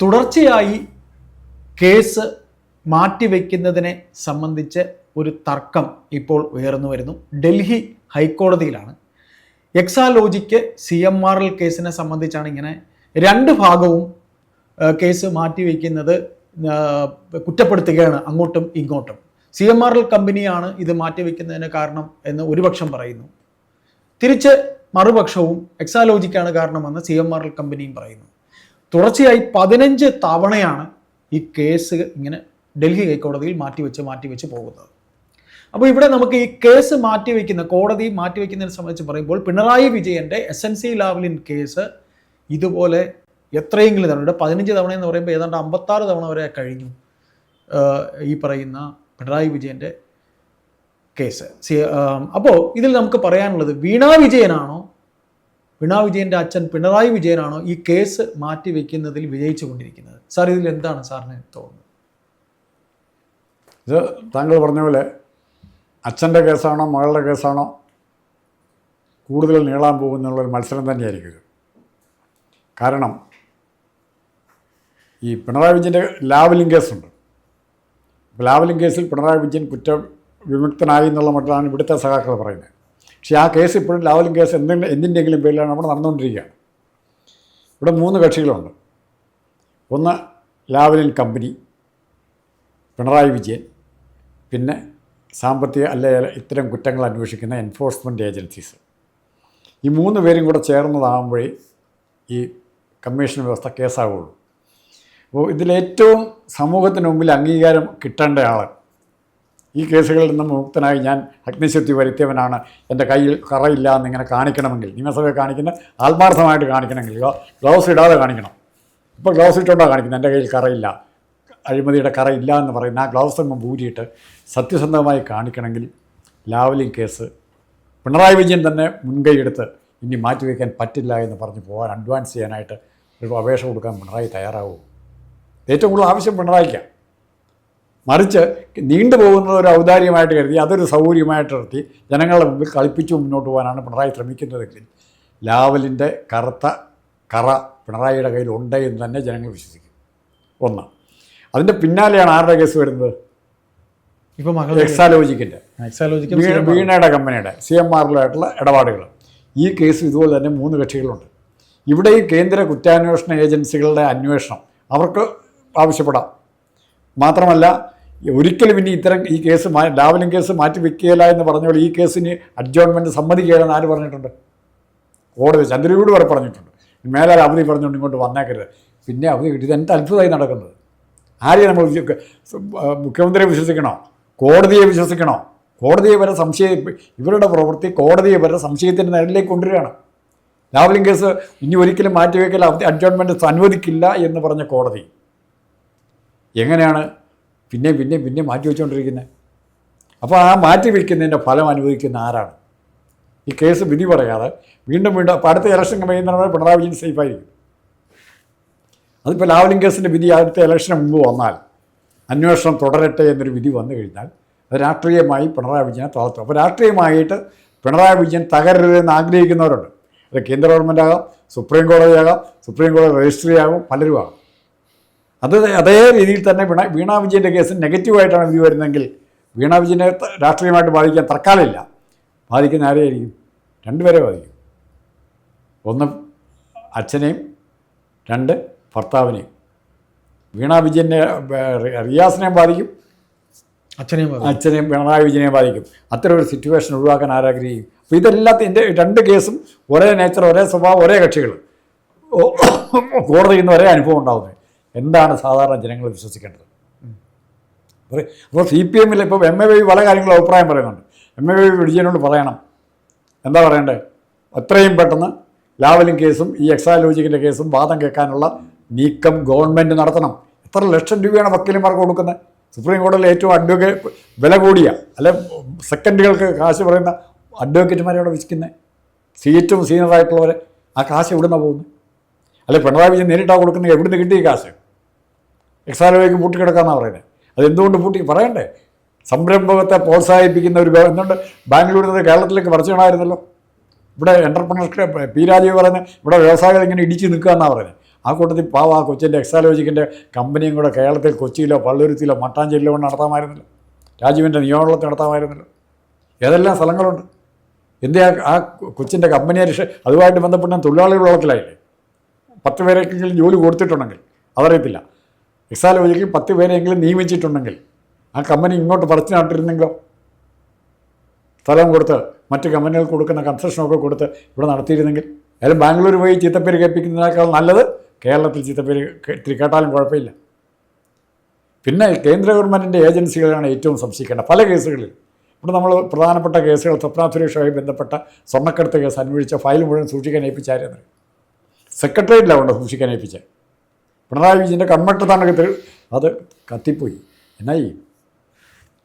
തുടർച്ചയായി കേസ് മാറ്റിവെക്കുന്നതിനെ സംബന്ധിച്ച് ഒരു തർക്കം ഇപ്പോൾ ഉയർന്നു വരുന്നു. Delhi ഹൈക്കോടതിയിലാണ്. Exalogic C M R L കേസിനെ സംബന്ധിച്ചാണ് ഇങ്ങനെ രണ്ട് ഭാഗവും കേസ് മാറ്റിവെക്കുന്നത് കുറ്റപ്പെടുത്തുകയാണ് അങ്ങോട്ടും ഇങ്ങോട്ടും. സി എം ആർ എൽ കമ്പനിയാണ് ഇത് മാറ്റിവെക്കുന്നതിന് കാരണം എന്ന് ഒരുപക്ഷം പറയുന്നു. തിരിച്ച് മറുപക്ഷവും എക്സാലോജിക്കാണ് കാരണമെന്ന് സി എം ആർ എൽ കമ്പനിയും പറയുന്നു. തുടർച്ചയായി പതിനഞ്ച് തവണയാണ് ഈ കേസ് ഇങ്ങനെ ഡൽഹി ഹൈക്കോടതിയിൽ മാറ്റിവെച്ച് മാറ്റിവെച്ച് പോകുന്നത്. അപ്പോൾ ഇവിടെ നമുക്ക് ഈ കേസ് മാറ്റിവെക്കുന്ന കോടതി മാറ്റിവെക്കുന്നതിനെ സംബന്ധിച്ച് പറയുമ്പോൾ പിണറായി വിജയന്റെ S N C Lavalin case ഇതുപോലെ എത്രയെങ്കിലും തവണ ഇവിടെ പതിനഞ്ച് തവണ എന്ന് പറയുമ്പോൾ ഏതാണ്ട് അമ്പത്താറ് തവണ വരെ കഴിഞ്ഞു ഈ പറയുന്ന പിണറായി വിജയന്റെ കേസ്. അപ്പോൾ ഇതിൽ നമുക്ക് പറയാനുള്ളത് വീണാ വിജയനാണോ വീണ വിജയന്റെ അച്ഛൻ പിണറായി വിജയനാണോ ഈ കേസ് മാറ്റിവെക്കുന്നതിൽ വിജയിച്ചു കൊണ്ടിരിക്കുന്നത് സാർ ഇതിൽ എന്താണ് സാറിന് തോന്നുന്നത്? ഇത് താങ്കൾ പറഞ്ഞ പോലെ അച്ഛന്റെ കേസാണോ മകളുടെ കേസാണോ കൂടുതൽ നീളാൻ പോകുന്നുള്ളൊരു മത്സരം തന്നെയായിരിക്കും കാരണം ഈ പിണറായി വിജയന്റെ ലാവലിംഗ് കേസുണ്ട്. ലാവലിംഗ് കേസിൽ പിണറായി വിജയൻ കുറ്റ വിമുക്തനായി എന്നുള്ള മട്ടിലാണ് ഇവിടുത്തെ സഖാക്കൾ പറയുന്നത്. പക്ഷേ ആ കേസ് ഇപ്പോഴും ലാവലിംഗ് കേസ് എന്തെങ്കിലും എന്തിന്റെങ്കിലും പേരിലാണ് അവിടെ നടന്നുകൊണ്ടിരിക്കുകയാണ്. ഇവിടെ മൂന്ന് കക്ഷികളുണ്ട്. ഒന്ന് ലാവലിൻ കമ്പനി പിണറായി വിജയൻ പിന്നെ സാമ്പത്തിക അല്ലെ ഇത്തരം കുറ്റങ്ങൾ അന്വേഷിക്കുന്ന എൻഫോഴ്സ്മെന്റ് ഏജൻസീസ്. ഈ മൂന്ന് പേരും കൂടെ ചേർന്നതാകുമ്പോഴേ ഈ കമ്മീഷൻ വ്യവസ്ഥ കേസാവുള്ളൂ. അപ്പോൾ ഇതിലേറ്റവും സമൂഹത്തിന് മുമ്പിൽ അംഗീകാരം കിട്ടേണ്ട ആൾ ഈ കേസുകളിൽ നിന്ന് മുക്തനായി ഞാൻ അഗ്നിശുദ്ധി വരുത്തിയവനാണ്. എന്റെ കയ്യിൽ കറയില്ല എന്നിങ്ങനെ കാണിക്കണമെങ്കിൽ നിയമസഭയെ കാണിക്കുന്ന ആത്മാർത്ഥമായിട്ട് കാണിക്കണമെങ്കിൽ ഗ്ലൗസ് ഇടാതെ കാണിക്കണം. ഇപ്പോൾ ഗ്ലൗസ് ഇട്ടുകൊണ്ടാണ് കാണിക്കുന്നത്? എന്റെ കയ്യിൽ കറയില്ല. അഴിമതിയുടെ കറയില്ല എന്ന് പറയുന്ന ആ ഗ്ലൗസ് അങ്ങ് ഊരിയിട്ട് സത്യസന്ധമായി കാണിക്കണമെങ്കിൽ ലാവലിംഗ് കേസ് പിണറായി വിജയൻ തന്നെ മുൻകൈയെടുത്ത് ഇനി മാറ്റിവെക്കാൻ പറ്റില്ല എന്ന് പറഞ്ഞ് പോകാൻ അഡ്വാൻസ് ചെയ്യാനായിട്ട് ഒരു അപേക്ഷ കൊടുക്കാൻ പിണറായി തയ്യാറാവുമോ ഏറ്റവും കൂടുതൽ ആവശ്യം പിണറായിക്കാണ്. മറിച്ച് നീണ്ടുപോകുന്നത് ഒരു ഔദാര്യമായിട്ട് കരുതി അതൊരു സൗകര്യമായിട്ട് നിർത്തി ജനങ്ങളുടെ മുമ്പിൽ കളിപ്പിച്ചു മുന്നോട്ട് പോകാനാണ് പിണറായി ശ്രമിക്കുന്നതെങ്കിൽ ലാവലിന്റെ കറുത്ത കറ പിണറായിയുടെ കയ്യിൽ ഉണ്ട് എന്ന് തന്നെ ജനങ്ങൾ വിശ്വസിക്കും. ഒന്ന്. അതിന്റെ പിന്നാലെയാണ് ആരുടെ കേസ് വരുന്നത്? ഇപ്പോൾ എക്സാലോജിക്കിന്റെ. വീണയുടെ കമ്പനിയുടെ സി എം ആറിലായിട്ടുള്ള ഇടപാടുകൾ. ഈ കേസ് ഇതുപോലെ തന്നെ മൂന്ന് കക്ഷികളുണ്ട്. ഇവിടെ ഈ കേന്ദ്ര കുറ്റാന്വേഷണ ഏജൻസികളുടെ അന്വേഷണം അവർക്ക് ആവശ്യപ്പെടാം. മാത്രമല്ല ഒരിക്കലും ഇനി ഇത്തരം ഈ കേസ് മാ ഡാവലിംഗ് കേസ് മാറ്റി വെക്കുകയില്ല എന്ന് പറഞ്ഞപ്പോൾ ഈ കേസിന് അഡ്ജോൺമെന്റ് സമ്മതിക്കുകയില്ലെന്ന് ആര് പറഞ്ഞിട്ടുണ്ട്? കോടതി ചന്ദ്രയോട് വരെ പറഞ്ഞിട്ടുണ്ട്. മേലാൽ അവധി പറഞ്ഞുകൊണ്ട് ഇങ്ങോട്ട് വന്നേക്കരുത്. പിന്നെ അവധി കിട്ടിയത് എന്ത് അത്ഭുതമായി നടക്കുന്നത്? ആരെയും നമ്മൾ മുഖ്യമന്ത്രിയെ വിശ്വസിക്കണോ? കോടതിയെ വിശ്വസിക്കണോ? കോടതിയെ വരെ സംശയ ഇവരുടെ പ്രവൃത്തി കോടതിയെ വരെ സംശയത്തിന്റെ നിലയിലേക്ക് കൊണ്ടുവരികയാണ്. ലാവലിംഗ് കേസ് ഇനി ഒരിക്കലും മാറ്റിവെക്കൽ അഡ്ജോൺമെന്റ് അനുവദിക്കില്ല എന്ന് പറഞ്ഞ കോടതി എങ്ങനെയാണ് പിന്നെ പിന്നെയും പിന്നെയും മാറ്റി വെച്ചുകൊണ്ടിരിക്കുന്നത് അപ്പോൾ ആ മാറ്റി വയ്ക്കുന്നതിന്റെ ഫലം അനുഭവിക്കുന്ന ആരാണ്? ഈ കേസ് വിധി പറയാതെ വീണ്ടും വീണ്ടും അപ്പോൾ അടുത്ത ഇലക്ഷൻ കഴിയുന്നവരെ പിണറായി വിജയൻ സേഫായിരിക്കും അതിപ്പോൾ ലാവലിംഗ് കേസിന്റെ വിധി അടുത്ത ഇലക്ഷന് മുമ്പ് വന്നാൽ അന്വേഷണം തുടരട്ടെ എന്നൊരു വിധി വന്നു കഴിഞ്ഞാൽ അത് രാഷ്ട്രീയമായി പിണറായി വിജയനെ തളർത്തും. അപ്പോൾ രാഷ്ട്രീയമായിട്ട് പിണറായി വിജയൻ തകരരുതെന്ന് ആഗ്രഹിക്കുന്നവരുണ്ട്. അത് കേന്ദ്ര ഗവൺമെന്റ് ആകാം സുപ്രീം കോടതിയാകാം സുപ്രീം കോടതി രജിസ്ട്രി ആകും പലരും ആകും അത് അതേ രീതിയിൽ തന്നെ വീണ വീണ വിജയന്റെ കേസ് നെഗറ്റീവായിട്ടാണ് വിധി വരുന്നതെങ്കിൽ വീണ വിജയനെ രാഷ്ട്രീയമായിട്ട് ബാധിക്കാൻ തർക്കാലില്ല ബാധിക്കുന്ന ആരെയായിരിക്കും? രണ്ടുപേരെ ബാധിക്കും. ഒന്ന് അച്ഛനെയും രണ്ട് ഭർത്താവിനെയും. വീണ വിജയനെ റിയാസിനെയും ബാധിക്കും. അച്ഛനെയും. അച്ഛനെയും പിണറായി വിജയനെയും ബാധിക്കും. അത്തരം ഒരു സിറ്റുവേഷൻ ഒഴിവാക്കാൻ ആരാഗ്രഹിക്കും അപ്പോൾ ഇതെല്ലാത്തിന്റെ രണ്ട് കേസും ഒരേ നേച്ചർ ഒരേ സ്വഭാവം ഒരേ കക്ഷികൾ കോടതിയിൽ നിന്ന് ഒരേ അനുഭവം ഉണ്ടാകുന്നത് എന്താണ് സാധാരണ ജനങ്ങൾ വിശ്വസിക്കേണ്ടത്? അപ്പോൾ സി പി എമ്മിൽ ഇപ്പോൾ എം എ വൈ പല കാര്യങ്ങളും അഭിപ്രായം പറയുന്നുണ്ട്. എം എ വൈ വിജയനോട് പറയണം. എന്താ പറയണ്ടേ? അത്രയും പെട്ടെന്ന് ലാവലിംഗ് കേസും ഈ എക്സാലോജിക്കിന്റെ കേസും വാദം കേൾക്കാനുള്ള നീക്കം ഗവൺമെന്റ് നടത്തണം. എത്ര ലക്ഷം രൂപയാണ് വക്കീലന്മാർക്ക് കൊടുക്കുന്നത്? സുപ്രീം കോടതിയിൽ ഏറ്റവും അഡ്വക്കേറ്റ് വില കൂടിയ അല്ലെ സെക്കൻഡുകൾക്ക് കാശ് പറയുന്ന അഡ്വക്കേറ്റുമാരെ അവിടെ വിളിക്കുന്നത്? സീറ്റും സീനിയറായിട്ടുള്ളവരെ ആ കാശ് എവിടുന്നാണ് പോകുന്നത്? അല്ലെ പിണറായി വിജയൻ നേരിട്ടാണ് കൊടുക്കുന്നത്? എവിടുന്ന് കിട്ടി കാശ്? എക്സാലോയ്ക്ക് പൂട്ടിക്കിടക്കാമെന്നാണ് പറയുന്നത് അതെന്തുകൊണ്ട് പൂട്ടി? പറയണ്ടേ. സംരംഭകത്തെ പ്രോത്സാഹിപ്പിക്കുന്ന ഒരു എന്തുകൊണ്ട് ബാംഗ്ലൂരിൽ നിന്ന് കേരളത്തിലേക്ക് പറിച്ചിടായിരുന്നല്ലോ ഇവിടെ എന്റർപ്രണർഷിപ്പ് പി രാജീവ് പറയുന്നത് ഇവിടെ വ്യവസായികൾ ഇങ്ങനെ ഇടിച്ച് നിൽക്കുക എന്നാണ് പറയുന്നത് ആ കൂട്ടത്തിൽ പാവ ആ കൊച്ചിന്റെ എക്സാലോജിക്കിന്റെ കമ്പനിയും കൂടെ കേരളത്തിൽ കൊച്ചിയിലോ പള്ളുരുത്തിയിലോ മട്ടാഞ്ചേരിയിലോ കൊണ്ട് നടത്താമായിരുന്നല്ലോ. രാജീവിന്റെ നിയമനത്തിൽ നടത്താമായിരുന്നല്ലോ. ഏതെല്ലാം സ്ഥലങ്ങളുണ്ട്? എന്തിയാ ആ കൊച്ചിന്റെ കമ്പനിയെ രക്ഷ അതുമായിട്ട് ബന്ധപ്പെട്ട തൊഴിലാളികൾ വെള്ളത്തിലായില്ലേ പത്ത് പേരെങ്കിലും ജോലി കൊടുത്തിട്ടുണ്ടെങ്കിൽ. അതറിയത്തില്ല. എക്സാലോജിക്കിൽ പത്ത് പേരെങ്കിലും നിയമിച്ചിട്ടുണ്ടെങ്കിൽ ആ കമ്പനി ഇങ്ങോട്ട് പറിച്ചു നട്ടിരുന്നെങ്കിലോ? സ്ഥലം കൊടുത്ത് മറ്റ് കമ്പനികൾക്ക് കൊടുക്കുന്ന കൺസെഷനൊക്കെ കൊടുത്ത് ഇവിടെ നടത്തിയിരുന്നെങ്കിൽ? അതായത് ബാംഗ്ലൂർ പോയി ചീത്തപ്പേര് കേൾപ്പിക്കുന്നതിനേക്കാൾ നല്ലത് കേരളത്തിൽ ചീത്തപ്പേര് കേട്ടാലും കുഴപ്പമില്ല. പിന്നെ കേന്ദ്ര ഗവൺമെന്റിന്റെ ഏജൻസികളാണ് ഏറ്റവും സംശയിക്കേണ്ടത്. പല കേസുകളിൽ. ഇവിടെ നമ്മൾ പ്രധാനപ്പെട്ട കേസുകൾ സ്വപ്ന സുരേഷുമായി ബന്ധപ്പെട്ട സ്വർണക്കടത്ത് കേസ് അന്വേഷിച്ച ഫയൽ മുഴുവൻ സൂക്ഷിക്കാൻ ഏൽപ്പിച്ചായിരുന്നു. സെക്രട്ടേറിയറ്റിലാണ് സൂക്ഷിക്കാൻ ഏൽപ്പിച്ചത്. പിണറായി വിജയന്റെ കൺമട്ടത്താണ് ഇത് അത് കത്തിപ്പോയി. എന്നായി?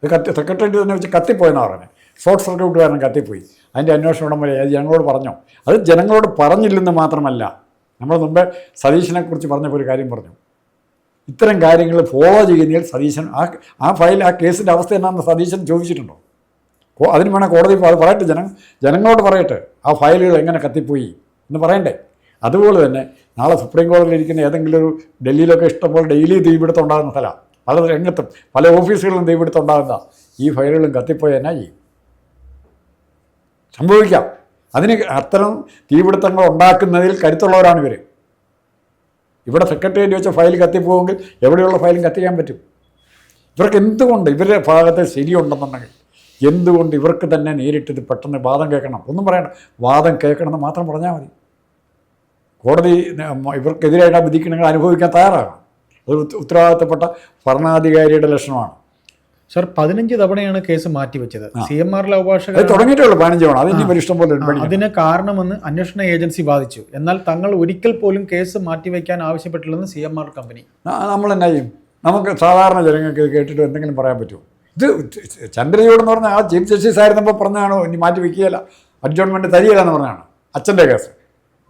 ഇത് കത്തി സെക്രട്ടറി തന്നെ വെച്ച് കത്തിപ്പോയെന്നാണ് പറഞ്ഞത് ഷോർട്ട് സർക്യൂട്ട് കാരണം കത്തിപ്പോയി. അതിന്റെ അന്വേഷണം വരെ അത് ജനങ്ങളോട് പറഞ്ഞോ? അത് ജനങ്ങളോട് പറഞ്ഞില്ലെന്ന് മാത്രമല്ല നമ്മൾ മുമ്പേ സതീശനെക്കുറിച്ച് പറഞ്ഞപ്പോൾ ഒരു കാര്യം പറഞ്ഞു. ഇത്തരം കാര്യങ്ങൾ ഫോളോ ചെയ്യുന്നതിൽ സതീശൻ ആ ആ ഫയൽ ആ കേസിന്റെ അവസ്ഥ എന്നാന്ന് സതീശൻ ചോദിച്ചിട്ടുണ്ടോ? അതിന് വേണം കോടതി അത് പറയട്ടെ ജന ജനങ്ങളോട് പറയട്ടെ ആ ഫയലുകൾ എങ്ങനെ കത്തിപ്പോയി എന്ന് പറയണ്ടേ? അതുപോലെ തന്നെ നാളെ സുപ്രീം കോടതിയിൽ ഇരിക്കുന്ന ഏതെങ്കിലും ഒരു ഡൽഹിയിലൊക്കെ ഇഷ്ടംപോലെ ഡെയിലി തീപിടുത്തം ഉണ്ടാകുന്ന സ്ഥലമാണ് പല രംഗത്തും പല ഓഫീസുകളിലും തീപിടുത്തം ഉണ്ടാകുന്ന ഈ ഫയലുകളും കത്തിപ്പോയി എന്നാ ചെയ്യും? സംഭവിക്കാം. അതിന് അത്തരം തീപിടുത്തങ്ങൾ ഉണ്ടാക്കുന്നതിൽ കരുത്തുള്ളവരാണ് ഇവർ ഇവിടെ സെക്രട്ടേറിയറ്റ് വെച്ച ഫയൽ കത്തിപ്പോകുമെങ്കിൽ എവിടെയുള്ള ഫയലും കത്തിക്കാൻ പറ്റും? ഇവർക്ക് എന്തുകൊണ്ട് ഇവരുടെ ഭാഗത്ത് ശരിയുണ്ടെന്നുണ്ടെങ്കിൽ എന്തുകൊണ്ട് ഇവർക്ക് തന്നെ നേരിട്ടിത് പെട്ടെന്ന് വാദം കേൾക്കണം? ഒന്നും പറയണ്ട. വാദം കേൾക്കണമെന്ന് മാത്രം പറഞ്ഞാൽ മതി. കോടതി ഇവർക്കെതിരായിട്ട് ആ വിധിക്കണമെങ്കിൽ അനുഭവിക്കാൻ തയ്യാറാണ് അത് ഉത്ത- ഉത്തരവാദിത്തപ്പെട്ട ഭരണാധികാരിയുടെ ലക്ഷണമാണ്. സർ പതിനഞ്ച് തവണയാണ് കേസ് മാറ്റിവെച്ചത്. സി എം ആറിലെ അഭിഭാഷകർ തുടങ്ങിയിട്ടുള്ളൂ പതിനഞ്ച് തവണ. അത് ഇനി പോലെ അതിന് കാരണമെന്ന് അന്വേഷണ ഏജൻസി വാദിച്ചു. എന്നാൽ തങ്ങൾ ഒരിക്കൽ പോലും കേസ് മാറ്റിവെക്കാൻ ആവശ്യപ്പെട്ടില്ലെന്ന് സി എം ആർ കമ്പനി. നമ്മൾ എന്നാ ചെയ്യും? നമുക്ക് സാധാരണ ജനങ്ങൾക്ക് ഇത് കേട്ടിട്ട് എന്തെങ്കിലും പറയാൻ പറ്റുമോ? ഇത് ചന്ദ്രചൂഡ് എന്ന് പറഞ്ഞാൽ ആ ചീഫ് ജസ്റ്റിസ് ആയിരുന്നപ്പോൾ പറഞ്ഞാണോ ഇനി മാറ്റി വെക്കുകയില്ല അഡ്ജോൺമെന്റ് തരികയില്ല എന്ന് പറഞ്ഞാണ് അച്ഛന്റെ കേസ്.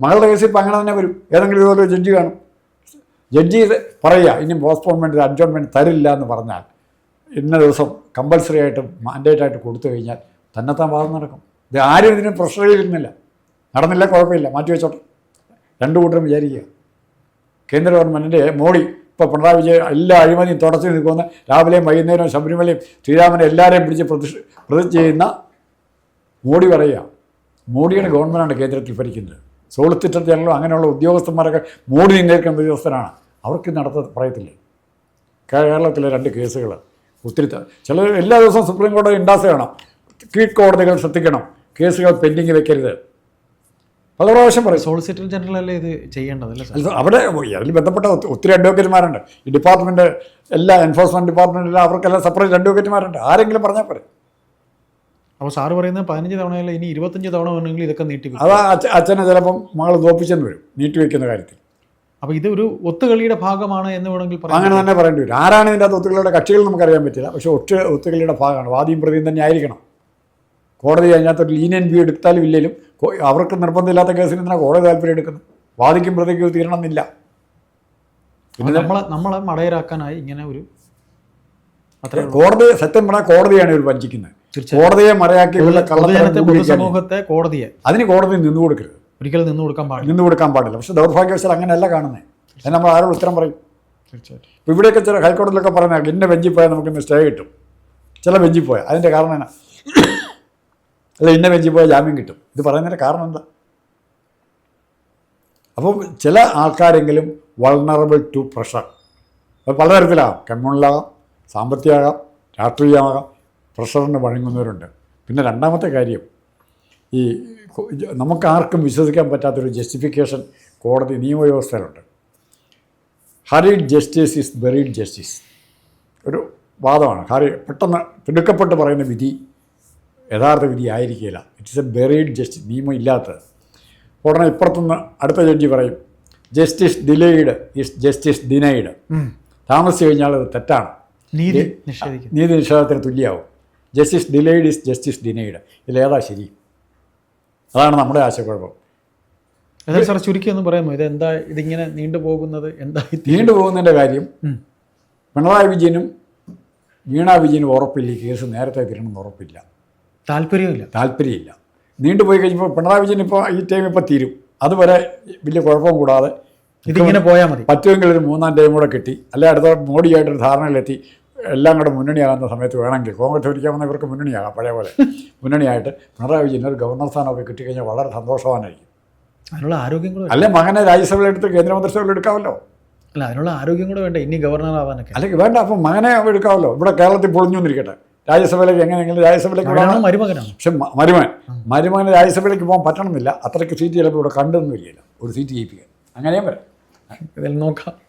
മകളുടെ കേസിൽ ഇപ്പം അങ്ങനെ തന്നെ വരും. ഏതെങ്കിലും ഇതുപോലെ ജഡ്ജി കാണും. ജഡ്ജി പറയുക ഇനി പോസ്റ്റ്പോൺമെന്റ് അഡ്ജോൺമെന്റ് തരില്ല എന്ന് പറഞ്ഞാൽ ഇന്ന ദിവസം കമ്പൽസറി ആയിട്ട് മാൻഡേറ്റ് ആയിട്ട് കൊടുത്തു കഴിഞ്ഞാൽ തന്നെത്താൻ വാദം നടക്കും. ഇത് ആരും ഇതിന് പ്രഷർ ചെയ്തിരുന്നില്ല. നടന്നില്ല കുഴപ്പമില്ല. മാറ്റി വെച്ചോട്ടെ. രണ്ടു കൂട്ടരും വിചാരിക്കുക. കേന്ദ്ര ഗവൺമെന്റിന്റെ മോഡി ഇപ്പോൾ പിണറായി വിജയൻ എല്ലാ അഴിമതിയും തുടച്ചു നിൽക്കുന്ന രാവിലെയും വൈകുന്നേരവും ശബരിമലയും ശ്രീരാമനെ എല്ലാവരെയും പിടിച്ച് പ്രതിഷ് പ്രതിജ്ഞ ചെയ്യുന്ന മോഡി പറയുക. മോഡിയുടെ ഗവൺമെന്റാണ് കേന്ദ്രത്തിൽ ഭരിക്കുന്നത്. സോളിസിറ്റർ ജനറൽ അങ്ങനെയുള്ള ഉദ്യോഗസ്ഥന്മാരൊക്കെ മോഡി നിന്നേക്കുന്ന ഉദ്യോഗസ്ഥരാണ് അവർക്ക് നടത്ത പറയത്തില്ലേ? കേരളത്തിലെ രണ്ട് കേസുകൾ. ഒത്തിരി ചില എല്ലാ ദിവസവും സുപ്രീം കോടതി ഇൻഡാസ് വേണം കീഴ്ക്കോടതികൾ ശ്രദ്ധിക്കണം. കേസുകൾ പെൻഡിങ് വെക്കരുത്. പല പ്രാവശ്യം പറയും. സോളിസിറ്റർ ജനറൽ അല്ലേ ഇത് അല്ല, അവിടെ അതിൽ ബന്ധപ്പെട്ട ഒത്തി- ഒത്തിരി അഡ്വക്കേറ്റ്മാരുണ്ട്. ഈ ഡിപ്പാർട്ട്മെന്റ് എല്ലാ എൻഫോഴ്സ്മെന്റ് ഡിപ്പാർട്ട്മെന്റിലും അവർക്കെല്ലാം സെപ്പറേറ്റ് അഡ്വക്കേറ്റ്മാരുണ്ട്. ആരെങ്കിലും പറഞ്ഞാൽ പോരെ? അപ്പോൾ സാറ് പറയുന്നത് പതിനഞ്ച് തവണയല്ല ഇനി ഇരുപത്തഞ്ച് തവണ വേണമെങ്കിൽ ഇതൊക്കെ നീട്ടി വെക്കും. അതാ അച്ഛനെ ചിലപ്പം മകൾ തോപ്പിച്ചെന്ന് വരും നീട്ടി വെക്കുന്ന കാര്യത്തിൽ. അപ്പോൾ ഇത് ഒരു ഒത്തുകളിയുടെ ഭാഗമാണ് എന്ന് വേണമെങ്കിൽ പറയാം അങ്ങനെ തന്നെ പറയേണ്ടി വരും. ആരാണ് ഇതിന്റെ അകത്ത് ഒത്തുകളിയുടെ കക്ഷികൾ നമുക്കറിയാൻ പറ്റില്ല. പക്ഷേ ഒറ്റ ഒത്തുകളിയുടെ ഭാഗമാണ്. വാദിയും പ്രതിയും തന്നെ ആയിരിക്കണം. കോടതി അതിനകത്തൊരു ലീനിയൻ വ്യൂ എടുത്താലും ഇല്ലെങ്കിലും അവർക്ക് നിർബന്ധമില്ലാത്ത കേസിന് എന്തിനാണ് കോടതി താല്പര്യം എടുക്കുന്നത്? വാദിക്കും പ്രതിക്കും തീരണം എന്നില്ല നമ്മളെ നമ്മളെ മടയരാക്കാനായി ഇങ്ങനെ ഒരു അത്ര കോടതി സത്യം പറഞ്ഞാൽ കോടതിയാണ് ഇവർ വഞ്ചിക്കുന്നത്. കോടതിയെ മറയാക്കിയുള്ള കള്ളത്തരം. പൊതുസമൂഹത്തെ കോടതിയെ. അതിന് കോടതി നിന്നു കൊടുക്കരുത്. ഒരിക്കലും നിന്ന് കൊടുക്കാൻ പാടില്ല. നിന്ന് കൊടുക്കാൻ പാടില്ല. പക്ഷെ ദൗർഭാഗ്യവശാൽ അങ്ങനെയല്ല കാണുന്നത് നമ്മൾ ആരോട് ഉത്തരം പറയും. തീർച്ചയായിട്ടും. ഇപ്പോൾ ഇവിടെയൊക്കെ ചില ഹൈക്കോടതിയിലൊക്കെ പറഞ്ഞാൽ ഇന്ന ബെഞ്ചിൽ പോയാൽ നമുക്ക് ഇന്ന് സ്റ്റേ കിട്ടും. ചില ബെഞ്ചിൽ പോയാൽ. അതിന്റെ കാരണം എന്നാ? അല്ല ഇന്ന ബെഞ്ചിൽ പോയാൽ ജാമ്യം കിട്ടും. ഇത് പറയുന്നതിന്റെ കാരണം എന്താ? അപ്പം ചില ആൾക്കാരെങ്കിലും വൾണറബിൾ ടു പ്രഷർ അത് പലതരത്തിലാകാം. കമ്മ്യൂണലാകാം സാമ്പത്തികമാകാം രാഷ്ട്രീയമാകാം പ്രഷറിന് വഴങ്ങുന്നവരുണ്ട്. പിന്നെ രണ്ടാമത്തെ കാര്യം ഈ നമുക്കാർക്കും വിശ്വസിക്കാൻ പറ്റാത്തൊരു ജസ്റ്റിഫിക്കേഷൻ കോടതി നിയമവ്യവസ്ഥയിലുണ്ട്. Hurried justice is buried justice ഒരു വാദമാണ്. ഹറി പെട്ടെന്ന് തിടുക്കപ്പെട്ട് പറയുന്ന വിധി യഥാർത്ഥ വിധി ആയിരിക്കില്ല ഇറ്റ്സ് എ ബെറീഡ് ജസ്റ്റിസ് നിയമം ഇല്ലാത്തത് ഉടനെ ഇപ്പുറത്തുനിന്ന് അടുത്ത ജഡ്ജി പറയും justice delayed is justice denied താമസിച്ച് കഴിഞ്ഞാൽ അത് തെറ്റാണ്. നീതി നീതി നിഷേധത്തിന് തുല്യമാവും justice delayed is justice denied ഇതിലേതാ ശരി? അതാണ് നമ്മുടെ ആശയക്കുഴപ്പം. ഏതായാലും സാർ ചുരുക്കി ഒന്ന് പറയാമോ ഇത് എന്താ ഇതിങ്ങനെ നീണ്ടുപോകുന്നത് എന്താ? നീണ്ടുപോകുന്നതിന്റെ കാര്യം പിണറായി വിജയനും വീണ വിജയനും ഉറപ്പില്ല. ഈ കേസ് നേരത്തെ തീരണമെന്ന് ഉറപ്പില്ല. താല്പര്യമില്ല. താല്പര്യമില്ല നീണ്ടുപോയി കഴിഞ്ഞപ്പോൾ പിണറായി വിജയൻ ഇപ്പോൾ ഈ ടൈം ഇപ്പോൾ തീരും. അതുവരെ വലിയ കുഴപ്പം കൂടാതെ ഇതിങ്ങനെ പോയാൽ മതി. പറ്റുമെങ്കിൽ ഒരു മൂന്നാം ടൈം കൂടെ കിട്ടി. അല്ലെ അടുത്ത മോഡിയായിട്ടൊരു ധാരണയിലെത്തി. എല്ലാം കൂടെ മുന്നണിയാകുന്ന സമയത്ത് വേണമെങ്കിൽ കോൺഗ്രസ് ഭരിക്കാവുന്ന ഇവർക്ക് മുന്നണിയാകാം പഴയ പോലെ. മുന്നണിയായിട്ട് പിണറായി വിജയൻ ഒരു ഗവർണർ സ്ഥാനമൊക്കെ കിട്ടിക്കഴിഞ്ഞാൽ വളരെ സന്തോഷവാനായിരിക്കും. അതിനുള്ള ആരോഗ്യം കൂടെ? അല്ലെ മകനെ രാജ്യസഭയിലെടുത്ത് കേന്ദ്രമന്ത്രിസഭയിൽ എടുക്കാമല്ലോ? അല്ല അതിനുള്ള ആരോഗ്യം കൂടെ വേണ്ട? ഇനി ഗവർണർ ആവാനൊക്കെ. അല്ലെങ്കിൽ വേണ്ട അപ്പം മകനെ എടുക്കാമല്ലോ. ഇവിടെ കേരളത്തിൽ പൊളിഞ്ഞു എന്നിരിക്കട്ടെ രാജ്യസഭയിലേക്ക് എങ്ങനെയെങ്കിലും രാജ്യസഭയിലേക്ക് വിടാൻ പക്ഷെ മരുമൻ മരുമകൻ. മരുമകന് രാജ്യസഭയിലേക്ക് പോകാൻ പറ്റണമെന്നില്ല. അത്രയ്ക്ക് സീറ്റ് ചിലപ്പോൾ ഇവിടെ കണ്ടൊന്നും വരികയില്ല. ഒരു സീറ്റ് ജയിപ്പിക്കാൻ. അങ്ങനെയും വരാം. ഇതിൽ നോക്കാം.